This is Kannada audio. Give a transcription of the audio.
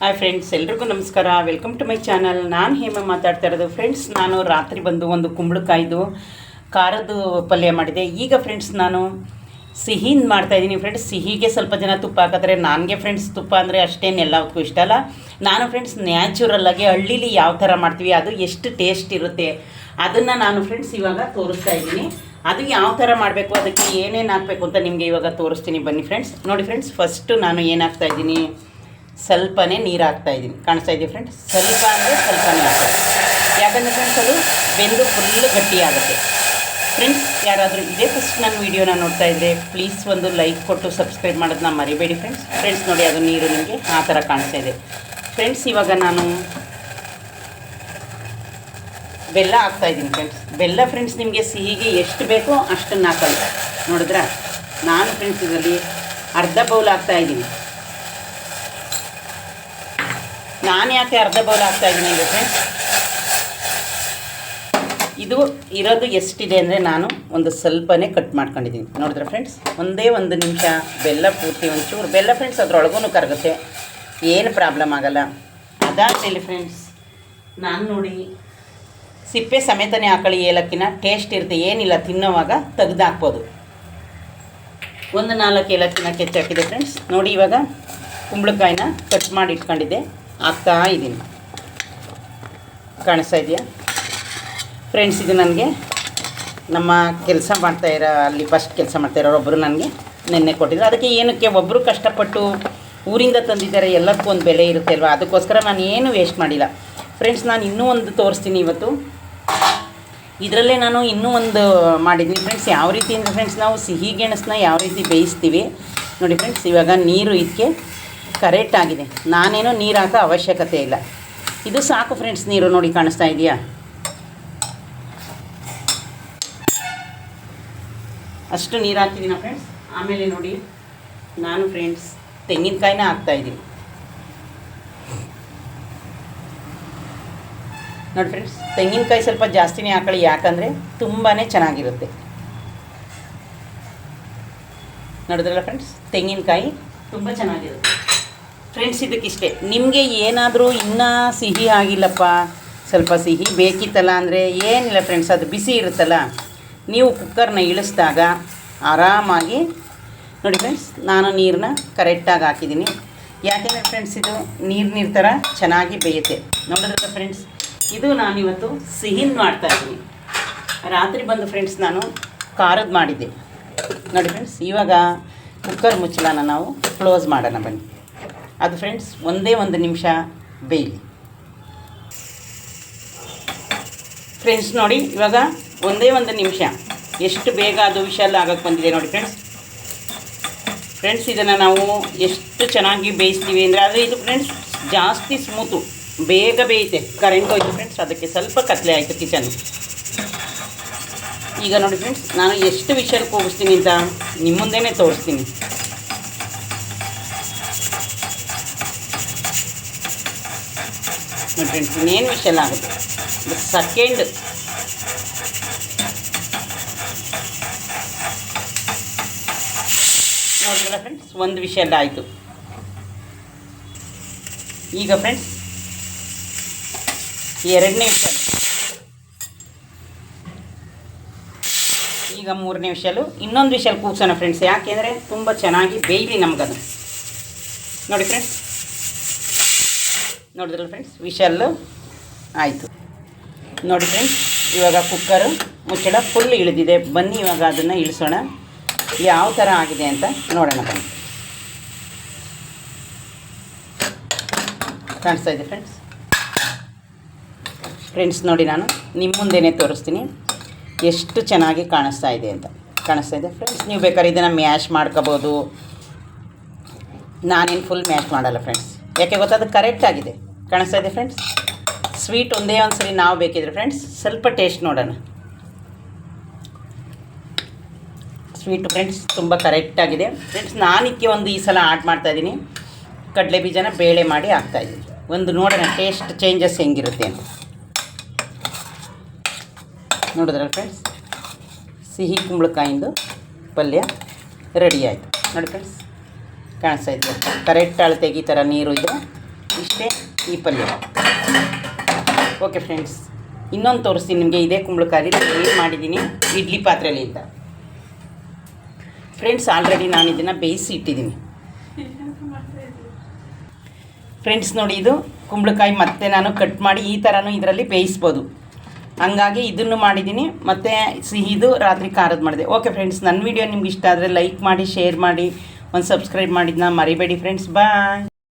ಹಾಯ್ ಫ್ರೆಂಡ್ಸ್ ಎಲ್ರಿಗೂ ನಮಸ್ಕಾರ. ವೆಲ್ಕಮ್ ಟು ಮೈ ಚಾನಲ್ ನಾನು ಹೇಮ ಮಾತಾಡ್ತಾ ಇರೋದು. ಫ್ರೆಂಡ್ಸ್ ನಾನು ರಾತ್ರಿ ಬಂದು ಒಂದು ಕುಂಬಳಕಾಯ್ದು ಖಾರದ್ದು ಪಲ್ಯ ಮಾಡಿದೆ. ಈಗ ಫ್ರೆಂಡ್ಸ್ ನಾನು ಸಿಹಿನ ಮಾಡ್ತಾಯಿದ್ದೀನಿ ಫ್ರೆಂಡ್ಸ್ ಸಿಹಿಗೆ ಸ್ವಲ್ಪ ಜನ ತುಪ್ಪ ಹಾಕಿದ್ರೆ ನನಗೆ ಫ್ರೆಂಡ್ಸ್ ತುಪ್ಪ ಅಂದರೆ ಅಷ್ಟೇನು ಎಲ್ಲದಕ್ಕೂ ಇಷ್ಟ ಅಲ್ಲ. ನಾನು ಫ್ರೆಂಡ್ಸ್ ನ್ಯಾಚುರಲ್ಲಾಗಿ ಹಳ್ಳೀಲಿ ಯಾವ ಥರ ಮಾಡ್ತೀವಿ, ಅದು ಎಷ್ಟು ಟೇಸ್ಟ್ ಇರುತ್ತೆ, ಅದನ್ನು ನಾನು ಫ್ರೆಂಡ್ಸ್ ಇವಾಗ ತೋರಿಸ್ತಾ ಇದ್ದೀನಿ. ಅದು ಯಾವ ಥರ ಮಾಡಬೇಕು, ಅದಕ್ಕೆ ಏನೇನು ಹಾಕಬೇಕು ಅಂತ ನಿಮಗೆ ಇವಾಗ ತೋರಿಸ್ತೀನಿ. ಬನ್ನಿ ಫ್ರೆಂಡ್ಸ್ ನೋಡಿ ಫ್ರೆಂಡ್ಸ್ ಫಸ್ಟು ನಾನು ಏನು ಹಾಕ್ತಾ ಇದ್ದೀನಿ? ಸ್ವಲ್ಪನೇ ನೀರು ಹಾಕ್ತಾ ಇದ್ದೀನಿ. ಕಾಣಿಸ್ತಾ ಇದೆಯಾ ಫ್ರೆಂಡ್ಸ್ ಸ್ವಲ್ಪ ಅಂದರೆ ಸ್ವಲ್ಪನೇ ಹಾಕ್ತಾ ಯಾಕಂದರೆ ಫ್ರೆಂಡ್ಸ್ ಅದು ಬೆಂದು ಫುಲ್ ಗಟ್ಟಿಯಾಗುತ್ತೆ ಫ್ರೆಂಡ್ಸ್ ಯಾರಾದರೂ ಇದೇ ಫಸ್ಟ್ ನನ್ನ ವೀಡಿಯೋನ ನೋಡ್ತಾ ಇದ್ದರೆ ಪ್ಲೀಸ್ ಒಂದು ಲೈಕ್ ಕೊಟ್ಟು ಸಬ್ಸ್ಕ್ರೈಬ್ ಮಾಡೋದನ್ನ ಮರಿಬೇಡಿ ಫ್ರೆಂಡ್ಸ್ ಫ್ರೆಂಡ್ಸ್ ನೋಡಿ ಅದು ನೀರು ನಿಮಗೆ ಆ ಥರ ಕಾಣಿಸ್ತಾ ಇದೆ. ಫ್ರೆಂಡ್ಸ್ ಇವಾಗ ನಾನು ಬೆಲ್ಲ ಹಾಕ್ತಾ ಇದ್ದೀನಿ ಫ್ರೆಂಡ್ಸ್ ಬೆಲ್ಲ ಫ್ರೆಂಡ್ಸ್ ನಿಮಗೆ ಸಿಹಿಗೆ ಎಷ್ಟು ಬೇಕೋ ಅಷ್ಟನ್ನು ಹಾಕಲ್ಲ ನೋಡಿದ್ರಾ? ನಾನು ಫ್ರೆಂಡ್ಸ್ ಇದರಲ್ಲಿ ಅರ್ಧ ಬೌಲ್ ಹಾಕ್ತಾ ಇದ್ದೀನಿ ನಾನು ಯಾಕೆ ಅರ್ಧ ಬೌಲ್ ಹಾಕ್ತಾ ಇದ್ದೀನಿ ಅಂದರೆ ಇದು ಇರೋದು ಎಷ್ಟಿದೆ ಅಂದರೆ ನಾನು ಒಂದು ಸ್ವಲ್ಪನೇ ಕಟ್ ಮಾಡ್ಕೊಂಡಿದ್ದೀನಿ. ನೋಡಿದ್ರೆ ಫ್ರೆಂಡ್ಸ್ ಒಂದೇ ಒಂದು ನಿಮಿಷ, ಬೆಲ್ಲ ಪೂರ್ತಿ ಒಂಚೂರು, ಬೆಲ್ಲ ಫ್ರೆಂಡ್ಸ್ ಅದ್ರೊಳಗೂ ಕರಗುತ್ತೆ. ಏನು ಪ್ರಾಬ್ಲಮ್ ಆಗಲ್ಲ. ಅದಾದಮೇಲೆ ಫ್ರೆಂಡ್ಸ್ ನಾನು ನೋಡಿ, ಸಿಪ್ಪೆ ಸಮೇತನೇ ಹಾಕೊಳ್ಳಿ, ಏಲಕ್ಕಿನ ಟೇಸ್ಟ್ ಇರುತ್ತೆ, ಏನಿಲ್ಲ, ತಿನ್ನೋವಾಗ ತೆಗ್ದು ಹಾಕ್ಬೋದು ಒಂದು ನಾಲ್ಕು ಏಲಕ್ಕಿನ ಕೆಚ್ಚಾಕಿದೆ ಫ್ರೆಂಡ್ಸ್ ನೋಡಿ ಇವಾಗ ಕುಂಬಳಕಾಯಿನ ಕಟ್ ಮಾಡಿ ಇಟ್ಕೊಂಡಿದ್ದೆ. ಹಾಕ್ತಾ ಇದ್ದೀನಿ ಕಾಣಿಸ್ತಾ ಇದೆಯಾ? ಫ್ರೆಂಡ್ಸ್ ಇದು ನನಗೆ ನಮ್ಮ ಕೆಲಸ ಮಾಡ್ತಾ ಇರೋ, ಅಲ್ಲಿ ಫಸ್ಟ್ ಕೆಲಸ ಮಾಡ್ತಾ ಇರೋರು ಒಬ್ಬರು ನನಗೆ ನಿನ್ನೆ ಕೊಟ್ಟಿದ್ರು. ಅದಕ್ಕೆ ಏನಕ್ಕೆ ಒಬ್ಬರು ಕಷ್ಟಪಟ್ಟು ಊರಿಂದ ತಂದಿದ್ದಾರೆ, ಎಲ್ಲದಕ್ಕೂ ಒಂದು ಬೆಲೆ ಇರುತ್ತೆ ಅಲ್ವಾ? ಅದಕ್ಕೋಸ್ಕರ ನಾನು ಏನು ವೇಸ್ಟ್ ಮಾಡಿಲ್ಲ. ಫ್ರೆಂಡ್ಸ್ ನಾನು ಇನ್ನೂ ಒಂದು ತೋರಿಸ್ತೀನಿ ಇವತ್ತು. ಇದರಲ್ಲೇ ನಾನು ಇನ್ನೂ ಒಂದು ಮಾಡಿದ್ದೀನಿ ಫ್ರೆಂಡ್ಸ್ ಯಾವ ರೀತಿ ಅಂದರೆ ಫ್ರೆಂಡ್ಸ್ ನಾವು ಸಿಹಿ ಗೆಣಸನ್ನ ಯಾವ ರೀತಿ ಬೇಯಿಸ್ತೀವಿ? ನೋಡಿ ಫ್ರೆಂಡ್ಸ್ ಇವಾಗ ನೀರು ಇದಕ್ಕೆ ಕರೆಕ್ಟ್ ಆಗಿದೆ. ನಾನೇನು ನೀರು ಹಾಕೋ ಅವಶ್ಯಕತೆ ಇಲ್ಲ. ಇದು ಸಾಕು ಫ್ರೆಂಡ್ಸ್ ನೀರು ನೋಡಿ ಕಾಣಿಸ್ತಾ ಇದೆಯಾ? ಅಷ್ಟು ನೀರು ಹಾಕಿದ್ದೀನ ಫ್ರೆಂಡ್ಸ್ ಆಮೇಲೆ ನೋಡಿ, ನಾನು ಫ್ರೆಂಡ್ಸ್ ತೆಂಗಿನಕಾಯಿನ ಹಾಕ್ತಾಯಿದ್ದೀನಿ ನೋಡಿ ಫ್ರೆಂಡ್ಸ್ ತೆಂಗಿನಕಾಯಿ ಸ್ವಲ್ಪ ಜಾಸ್ತಿನೇ ಹಾಕೊಳ್ಳಿ, ಯಾಕಂದರೆ ತುಂಬಾ ಚೆನ್ನಾಗಿರುತ್ತೆ. ನೋಡಿದ್ರಲ್ಲ ಫ್ರೆಂಡ್ಸ್ ತೆಂಗಿನಕಾಯಿ ತುಂಬ ಚೆನ್ನಾಗಿರುತ್ತೆ. ಫ್ರೆಂಡ್ಸ್ ಇದಕ್ಕಿಷ್ಟೇ ನಿಮಗೆ ಏನಾದರೂ ಇನ್ನೂ ಸಿಹಿ ಆಗಿಲ್ಲಪ್ಪ, ಸ್ವಲ್ಪ ಸಿಹಿ ಬೇಕಿತ್ತಲ್ಲ ಅಂದರೆ ಏನಿಲ್ಲ ಫ್ರೆಂಡ್ಸ್ ಅದು ಬಿಸಿ ಇರುತ್ತಲ್ಲ, ನೀವು ಕುಕ್ಕರ್ನ ಇಳಿಸಿದಾಗ ಆರಾಮಾಗಿ, ನೋಡಿ ಫ್ರೆಂಡ್ಸ್ ನಾನು ನೀರನ್ನ ಕರೆಕ್ಟಾಗಿ ಹಾಕಿದ್ದೀನಿ. ಯಾಕೆಂದರೆ ಫ್ರೆಂಡ್ಸ್ ಇದು ನೀರು ನೀರು ಥರ ಚೆನ್ನಾಗಿ ಬೇಯುತ್ತೆ. ನೋಡಿದ್ರಲ್ಲ ಫ್ರೆಂಡ್ಸ್ ಇದು ನಾನಿವತ್ತು ಸಿಹಿನ ಮಾಡ್ತಾ ಇದ್ದೀನಿ. ರಾತ್ರಿ ಬಂದು ಫ್ರೆಂಡ್ಸ್ ನಾನು ಖಾರದ್ದು ಮಾಡಿದ್ದೆ. ನೋಡಿ ಫ್ರೆಂಡ್ಸ್ ಇವಾಗ ಕುಕ್ಕರ್ ಮುಚ್ಚಲನ ನಾವು ಕ್ಲೋಸ್ ಮಾಡೋಣ ಬನ್ನಿ. ಅದು ಫ್ರೆಂಡ್ಸ್ ಒಂದೇ ಒಂದು ನಿಮಿಷ ಬೇಯಲಿ ಫ್ರೆಂಡ್ಸ್ ನೋಡಿ, ಇವಾಗ ಒಂದೇ ಒಂದು ನಿಮಿಷ. ಎಷ್ಟು ಬೇಗ ಅದು ವಿಶಾಲ ಆಗಕ್ಕೆ ಬಂದಿದೆ ನೋಡಿ ಫ್ರೆಂಡ್ಸ್ ಫ್ರೆಂಡ್ಸ್ ಇದನ್ನು ನಾವು ಎಷ್ಟು ಚೆನ್ನಾಗಿ ಬೇಯಿಸ್ತೀವಿ ಅಂದರೆ ಆದರೆ ಇದು ಫ್ರೆಂಡ್ಸ್ ಜಾಸ್ತಿ ಸ್ಮೂತು ಬೇಗ ಬೇಯುತ್ತೆ. ಕರೆಂಟ್ ಹೋಯ್ತು ಫ್ರೆಂಡ್ಸ್ ಅದಕ್ಕೆ ಸ್ವಲ್ಪ ಕತ್ಲೆ ಆಯಿತು ಕಿಚನ್ ಈಗ ನೋಡಿ ಫ್ರೆಂಡ್ಸ್ ನಾನು ಎಷ್ಟು ವಿಷಲ್ ಕೂಗಿಸ್ತೀನಿ ಅಂತ ನಿಮ್ಮ ಮುಂದೆನೇ ತೋರಿಸ್ತೀನಿ. ಫ್ರೆಂಡ್ಸ್ ಇನ್ನೇನು ವಿಷಲ್ ಆಗುತ್ತೆ. ಸೆಕೆಂಡ್ ನೋಡಿದ್ರ ಫ್ರೆಂಡ್ಸ್ ಒಂದು ವಿಷಯ ಎಲ್ಲ ಆಯಿತು. ಈಗ ಫ್ರೆಂಡ್ಸ್ ಎರಡನೇ ವಿಷಯ ಈಗ ಮೂರನೇ ವಿಷಲು ಇನ್ನೊಂದು ವಿಷಲ್ ಕೂಗ್ಸೋಣ ಫ್ರೆಂಡ್ಸ್ ಯಾಕೆಂದರೆ ತುಂಬ ಚೆನ್ನಾಗಿ ಬೇಯಲಿ ನಮಗದು. ನೋಡಿ ಫ್ರೆಂಡ್ಸ್ ನೋಡಿದ್ರಲ್ಲ ಫ್ರೆಂಡ್ಸ್ ವಿಶಲ್ಲು ಆಯಿತು. ನೋಡಿ ಫ್ರೆಂಡ್ಸ್ ಇವಾಗ ಕುಕ್ಕರು ಮುಚ್ಚಳ ಫುಲ್ ಇಳಿದಿದೆ. ಬನ್ನಿ ಇವಾಗ ಅದನ್ನು ಇಳಿಸೋಣ. ಯಾವ ಥರ ಆಗಿದೆ ಅಂತ ನೋಡೋಣ ಫ್ರೆಂಡ್ಸ್ ಕಾಣಿಸ್ತಾ ಇದೆ ಫ್ರೆಂಡ್ಸ್ ಫ್ರೆಂಡ್ಸ್ ನೋಡಿ ನಾನು ನಿಮ್ಮ ಮುಂದೆನೇ ತೋರಿಸ್ತೀನಿ. ಎಷ್ಟು ಚೆನ್ನಾಗಿ ಕಾಣಿಸ್ತಾ ಇದೆ ಅಂತ. ಕಾಣಿಸ್ತಾ ಇದೆ ಫ್ರೆಂಡ್ಸ್ ನೀವು ಬೇಕಾದ್ರೆ ಇದನ್ನು ಮ್ಯಾಶ್ ಮಾಡ್ಕೋಬೋದು. ನಾನೇನು ಫುಲ್ ಮ್ಯಾಶ್ ಮಾಡಲ್ಲ ಫ್ರೆಂಡ್ಸ್ ಯಾಕೆ ಗೊತ್ತಾ? ಅದು ಕರೆಕ್ಟ್ ಆಗಿದೆ. ಕಾಣಿಸ್ತಾ ಇದೆ ಫ್ರೆಂಡ್ಸ್ ಸ್ವೀಟ್ ಒಂದೇ ಒಂದು ಸರಿ ನಾವು ಬೇಕಿದ್ರೆ ಫ್ರೆಂಡ್ಸ್ ಸ್ವಲ್ಪ ಟೇಸ್ಟ್ ನೋಡೋಣ. ಸ್ವೀಟು ಫ್ರೆಂಡ್ಸ್ ತುಂಬ ಕರೆಕ್ಟಾಗಿದೆ ಫ್ರೆಂಡ್ಸ್ ನಾನಿಕ್ಕೆ ಒಂದು ಈ ಸಲ ಆಡ್ ಮಾಡ್ತಾಯಿದ್ದೀನಿ ಕಡಲೆ ಬೀಜನ ಬೇಳೆ ಮಾಡಿ ಹಾಕ್ತಾಯಿದ್ದೀನಿ ಒಂದು ನೋಡೋಣ ಟೇಸ್ಟ್ ಚೇಂಜಸ್ ಹೆಂಗಿರುತ್ತೆ ಅಂತ. ನೋಡಿದ್ರ ಫ್ರೆಂಡ್ಸ್ ಸಿಹಿ ಕುಂಬಳಕಾಯಿಂದು ಪಲ್ಯ ರೆಡಿ ಆಯಿತು. ನೋಡಿ ಫ್ರೆಂಡ್ಸ್ ಕಾಣಿಸ್ತಾ ಕರೆಕ್ಟ್ ಅಳತೆಗೆ ಈ ಥರ ನೀರು ಇದೆ. ಇಷ್ಟೇ ಈ ಪಲ್ಯ. ಓಕೆ ಫ್ರೆಂಡ್ಸ್ ಇನ್ನೊಂದು ತೋರಿಸ್ತೀನಿ ನಿಮಗೆ. ಇದೇ ಕುಂಬಳಕಾಯಿ ಏನು ಮಾಡಿದ್ದೀನಿ ಇಡ್ಲಿ ಪಾತ್ರೆಯಲ್ಲಿ ಅಂತ. ಫ್ರೆಂಡ್ಸ್ ಆಲ್ರೆಡಿ ನಾನು ಇದನ್ನು ಬೇಯಿಸಿ ಇಟ್ಟಿದ್ದೀನಿ ಫ್ರೆಂಡ್ಸ್ ನೋಡಿ ಇದು ಕುಂಬಳಕಾಯಿ ಮತ್ತೆ ನಾನು ಕಟ್ ಮಾಡಿ ಈ ಥರನೂ ಇದರಲ್ಲಿ ಬೇಯಿಸ್ಬೋದು. ಹಂಗಾಗಿ ಇದನ್ನು ಮಾಡಿದ್ದೀನಿ ಮತ್ತು ಸಿಹಿದು ರಾತ್ರಿ ಖಾರದ ಮಾಡಿದೆ. ಓಕೆ ಫ್ರೆಂಡ್ಸ್ ನನ್ನ ವಿಡಿಯೋ ನಿಮ್ಗೆ ಇಷ್ಟ ಆದರೆ ಲೈಕ್ ಮಾಡಿ ಶೇರ್ ಮಾಡಿ. ಒಂದು ಸಬ್ಸ್ಕ್ರೈಬ್ ಮಾಡಿದ್ನ ಮರಿಬೇಡಿ ಫ್ರೆಂಡ್ಸ್ ಬಾಯ್